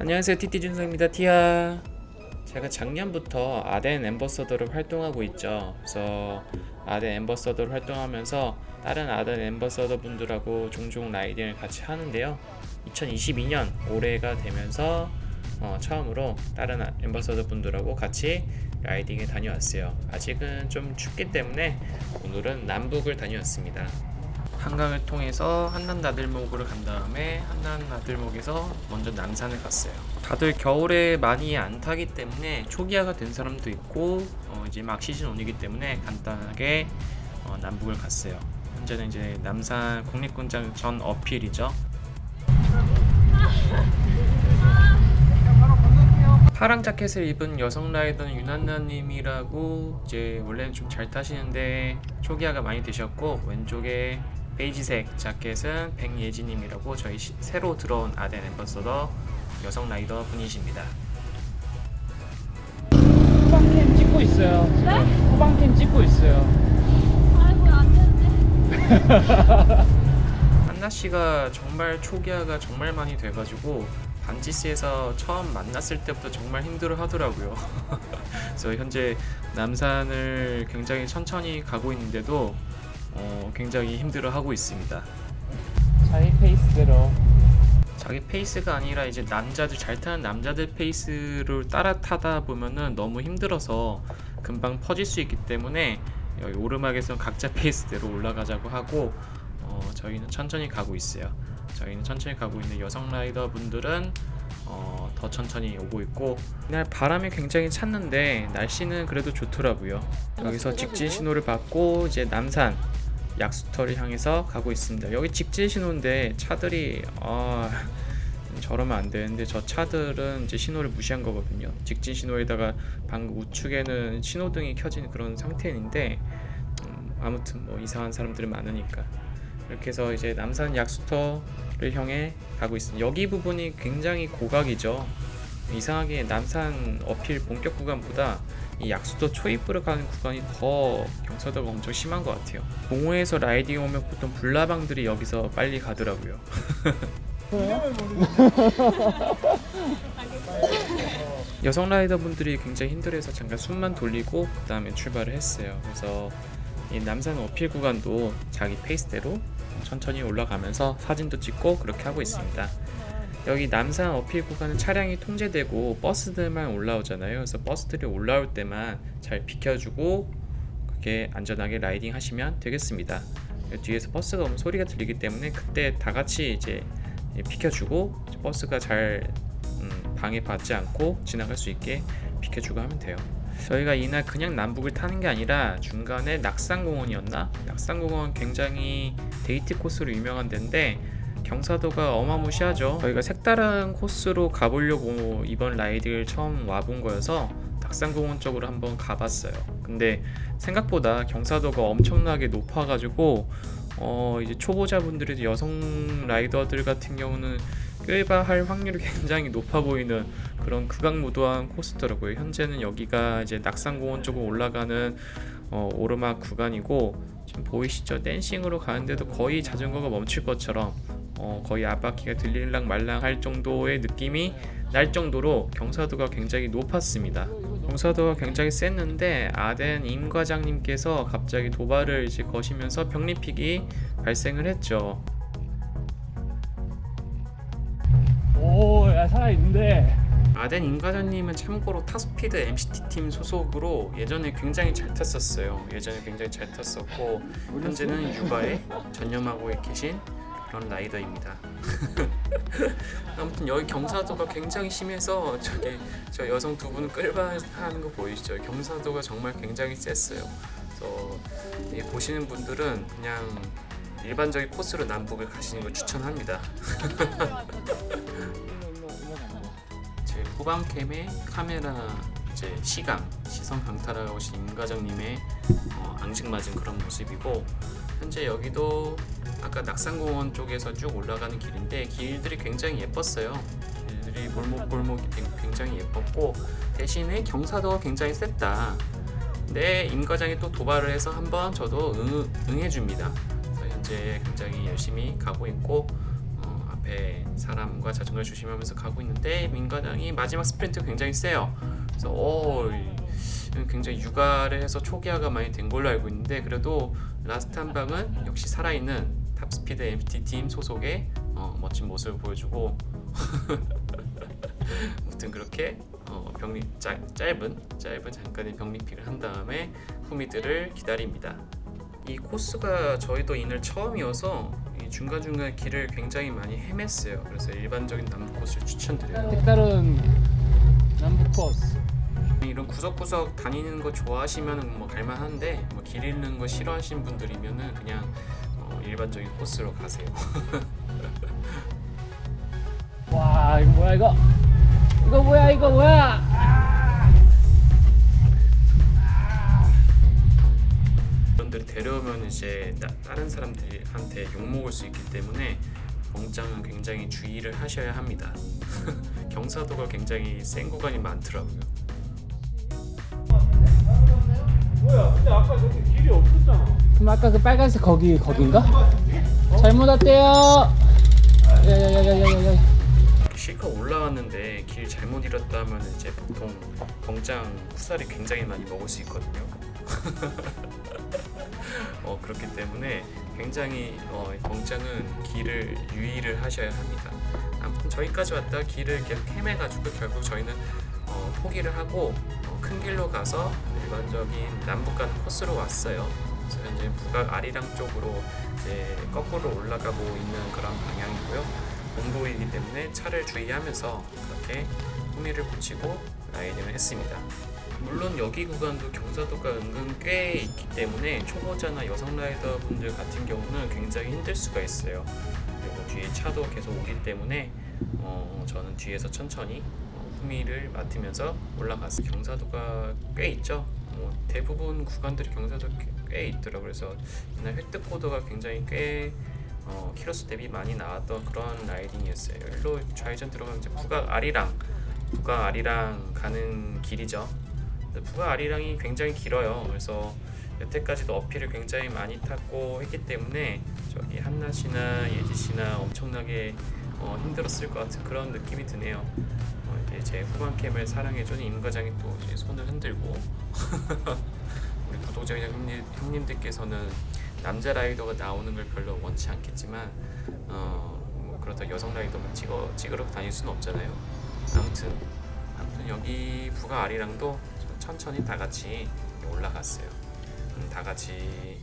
안녕하세요 티티 준성입니다. 티아. 제가 작년부터 아덴 엠버서더를 활동하고 있죠. 그래서 아덴 엠버서더를 활동하면서 다른 아덴 엠버서더 분들하고 종종 라이딩을 같이 하는데요. 2022년 올해가 되면서 어, 처음으로 다른 아- 엠버서더 분들하고 같이 라이딩에 다녀왔어요. 아직은 좀 춥기 때문에 오늘은 남북을 다녀왔습니다 한강을 통해서 한남 나들목으로 간 다음에 한남 나들목에서 먼저 남산을 갔어요. 다들 겨울에 많이 안 타기 때문에 초기화가 된 사람도 있고 어, 이제 막 시즌 온이기 때문에 간단하게 어, 남북을 갔어요. 현재는 이제 남산 국립공장 전 어필이죠. 파랑 자켓을 입은 여성 라이더는 유난나님이라고 이제 원래는 좀 잘 타시는데 초기화가 많이 되셨고 왼쪽에 베이지색 자켓은 백예진님이라고 저희 시- 새로 들어온 아덴 엠버서더 여성 라이더 분이십니다. 후방캠 찍고 있어요. 네? 후방캠 찍고 있어요. 아이고 안 되는데. 한나 씨가 정말 초기화가 정말 많이 돼가지고 반지스에서 처음 만났을 때부터 정말 힘들어 하더라고요. 그래서 현재 남산을 굉장히 천천히 가고 있는데도 어, 굉장히 힘들어 하고 있습니다. 자기 페이스대로. 자기 페이스가 아니라 이제 남자들 잘 타는 남자들 페이스를 따라 타다 보면은 너무 힘들어서 금방 퍼질 수 있기 때문에 여기 오르막에서 각자 페이스대로 올라가자고 하고 어, 저희는 천천히 가고 있어요. 저희는 천천히 가고 있는 여성 라이더 분들은 어, 더 천천히 오고 있고 이날 바람이 굉장히 찼는데 날씨는 그래도 좋더라고요. 여기서 직진 신호를 받고 이제 남산 약수터를 향해서 가고 있습니다. 여기 직진 신호인데 차들이 아 저러면 안 되는데 저 차들은 이제 신호를 무시한 거거든요. 직진 신호에다가 방금 우측에는 신호등이 켜진 그런 상태인데 음, 아무튼 뭐 이상한 사람들이 많으니까 이렇게 해서 이제 남산 약수터 를 향해 가고 있습니다. 여기 부분이 굉장히 고각이죠. 이상하게 남산 어필 본격 구간보다 이 약수터 초입으로 가는 구간이 더 경사도가 엄청 심한 것 같아요. 동호회에서 라이딩 오면 보통 불나방들이 여기서 빨리 가더라고요. 여성 라이더 분들이 굉장히 힘들어해서 잠깐 숨만 돌리고 그 다음에 출발을 했어요. 그래서 이 남산 어필 구간도 자기 페이스대로 천천히 올라가면서 사진도 찍고 그렇게 하고 있습니다. 여기 남산 어필 구간은 차량이 통제되고 버스들만 올라오잖아요. 그래서 버스들이 올라올 때만 잘 비켜주고 그렇게 안전하게 라이딩 하시면 되겠습니다. 뒤에서 버스가 오면 소리가 들리기 때문에 그때 다 같이 이제 비켜주고 버스가 잘 음, 방해받지 않고 지나갈 수 있게 비켜주고 하면 돼요. 저희가 이날 그냥 남북을 타는 게 아니라 중간에 낙산공원이었나? 낙산공원 굉장히 데이트 코스로 유명한 데인데 경사도가 어마무시하죠. 저희가 색다른 코스로 가보려고 이번 라이드를 처음 와본 거여서 낙산공원 쪽으로 한번 가봤어요. 근데 생각보다 경사도가 엄청나게 높아가지고 어 이제 초보자분들이 여성 라이더들 같은 경우는 끌바할 확률이 굉장히 높아 보이는 그런 극악무도한 코스더라고요. 현재는 여기가 이제 낙산공원 쪽으로 올라가는 어, 오르막 구간이고 지금 보이시죠? 댄싱으로 가는데도 거의 자전거가 멈출 것처럼 어, 거의 앞바퀴가 들릴랑 말랑 할 정도의 느낌이 날 정도로 경사도가 굉장히 높았습니다. 경사도가 굉장히 셌는데 아덴 임 과장님께서 갑자기 도발을 이제 거시면서 병리픽이 발생을 했죠. 오, 야 살아있는데. 아덴 임 과장님은 참고로 타스피드 MCT 팀 소속으로 예전에 굉장히 잘 탔었어요. 예전에 굉장히 잘 탔었고 현재는 육아에 전념하고 계신 그런 라이더입니다. 아무튼 여기 경사도가 굉장히 심해서 저기 저 여성 두 분을 끌바하는 거 보이시죠? 경사도가 정말 굉장히 셌어요. 그래서 이 보시는 분들은 그냥 일반적인 코스로 남북을 가시는 걸 추천합니다. 제 후방 캠의 카메라 이제 시감 시선 강탈하고 오신 임 과장님의 어, 앙증맞은 그런 모습이고 현재 여기도 아까 낙산공원 쪽에서 쭉 올라가는 길인데 길들이 굉장히 예뻤어요. 길들이 골목골목이 굉장히 예뻤고 대신에 경사도가 굉장히 셌다. 근데 임 과장이 또 도발을 해서 한번 저도 응, 응해줍니다. 그래서 현재 굉장히 열심히 가고 있고 어, 앞에 사람과 자전거 조심하면서 가고 있는데 민과장이 마지막 스프린트 굉장히 세요. 그래서 오 굉장히 육아를 해서 초기화가 많이 된 걸로 알고 있는데 그래도 라스트 한 방은 역시 살아있는 탑스피드 MT 팀 소속의 어, 멋진 모습을 보여주고 아무튼 그렇게 어, 병립 짧, 짧은 짧은 잠깐의 병립픽을 한 다음에 후미들을 기다립니다. 이 코스가 저희도 이날 처음이어서 이 중간중간 길을 굉장히 많이 헤맸어요. 그래서 일반적인 남부 코스를 추천드려요. 색다른 남북 코스. 이런 구석구석 다니는 거 좋아하시면 뭐 갈만한데 뭐 길 잃는 거 싫어하시는 분들이면은 그냥 어, 일반적인 코스로 가세요. 와 이거 뭐야 이거? 이거 뭐야 이거 뭐야? 분들이 데려오면 이제 나- 다른 사람들 한테 욕 먹을 수 있기 때문에 병장은 굉장히 주의를 하셔야 합니다. 경사도가 굉장히 센 구간이 많더라고요. 뭐야? 근데 아까 저기 길이 없었잖아. 그럼 아까 그 빨간색 거기 거긴가? 잘못 왔대요. 야야야야야야. 실컷 올라왔는데 길 잘못 잃었다 하면 이제 보통 병장 쿠사리 굉장히 많이 먹을 수 있거든요. 어, 그렇기 때문에 굉장히 어, 병장은 길을 유의를 하셔야 합니다. 아무튼 저희까지 왔다 길을 계속 헤매가지고 결국 저희는 어, 포기를 하고 어, 큰 길로 가서 일반적인 남북 가는 코스로 왔어요. 그래서 현재 북악 아리랑 쪽으로 이제 거꾸로 올라가고 있는 그런 방향이고요. 공도이기 때문에 차를 주의하면서 그렇게 후미를 붙이고 라이딩을 했습니다. 물론 여기 구간도 경사도가 은근 꽤 있기 때문에 초보자나 여성 라이더 분들 같은 경우는 굉장히 힘들 수가 있어요. 그리고 뒤에 차도 계속 오기 때문에 어, 저는 뒤에서 천천히 어, 후미를 맡으면서 올라갔어요. 경사도가 꽤 있죠. 뭐 대부분 구간들이 경사도 꽤, 꽤 있더라고요. 그래서 이날 획득 코드가 굉장히 꽤 어, 키로수 대비 많이 나왔던 그런 라이딩이었어요. 일로 좌회전 들어가면 이제 북악 아리랑, 북악 아리랑 가는 길이죠. 북악 아리랑이 굉장히 길어요. 그래서 여태까지도 어필을 굉장히 많이 탔고 했기 때문에 저기 한나 씨나 예지 씨나 엄청나게 어, 힘들었을 것 같은 그런 느낌이 드네요. 어, 이제 제 후반 캠을 사랑해주는 임 과장이 또 이제 손을 흔들고 우리 구독자 형님, 형님들께서는 남자 라이더가 나오는 걸 별로 원치 않겠지만 어, 뭐 그렇다 여성 라이더만 찍어 찍으러 다닐 수는 없잖아요. 아무튼 아무튼 여기 부가 아리랑도 천천히 다 같이 올라갔어요. 음, 다 같이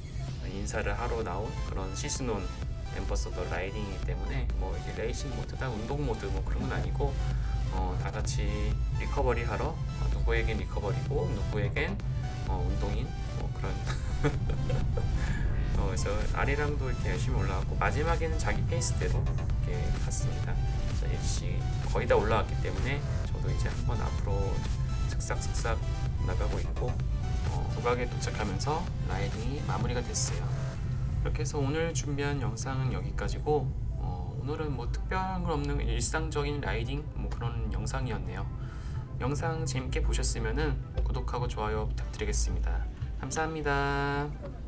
인사를 하러 나온 그런 시스논 엠버서더 라이딩이기 때문에 뭐 이게 레이싱 모드다 운동 모드 뭐 그런 건 아니고 어, 다 같이 리커버리 하러 어, 누구에겐 리커버리고 누구에겐 어, 운동인 뭐 그런 어, 그래서 아리랑도 이렇게 열심히 올라갔고 마지막에는 자기 페이스대로 이렇게 갔습니다. 그래서 예지 거의 다 올라왔기 때문에 저도 이제 한번 앞으로 슥싹슥싹 나가고 있고 어, 부각에 도착하면서 라이딩이 마무리가 됐어요. 이렇게 해서 오늘 준비한 영상은 여기까지고 어, 오늘은 뭐 특별한 건 없는 일상적인 라이딩 뭐 그런 영상이었네요. 영상 재밌게 보셨으면 구독하고 좋아요 부탁드리겠습니다. 감사합니다.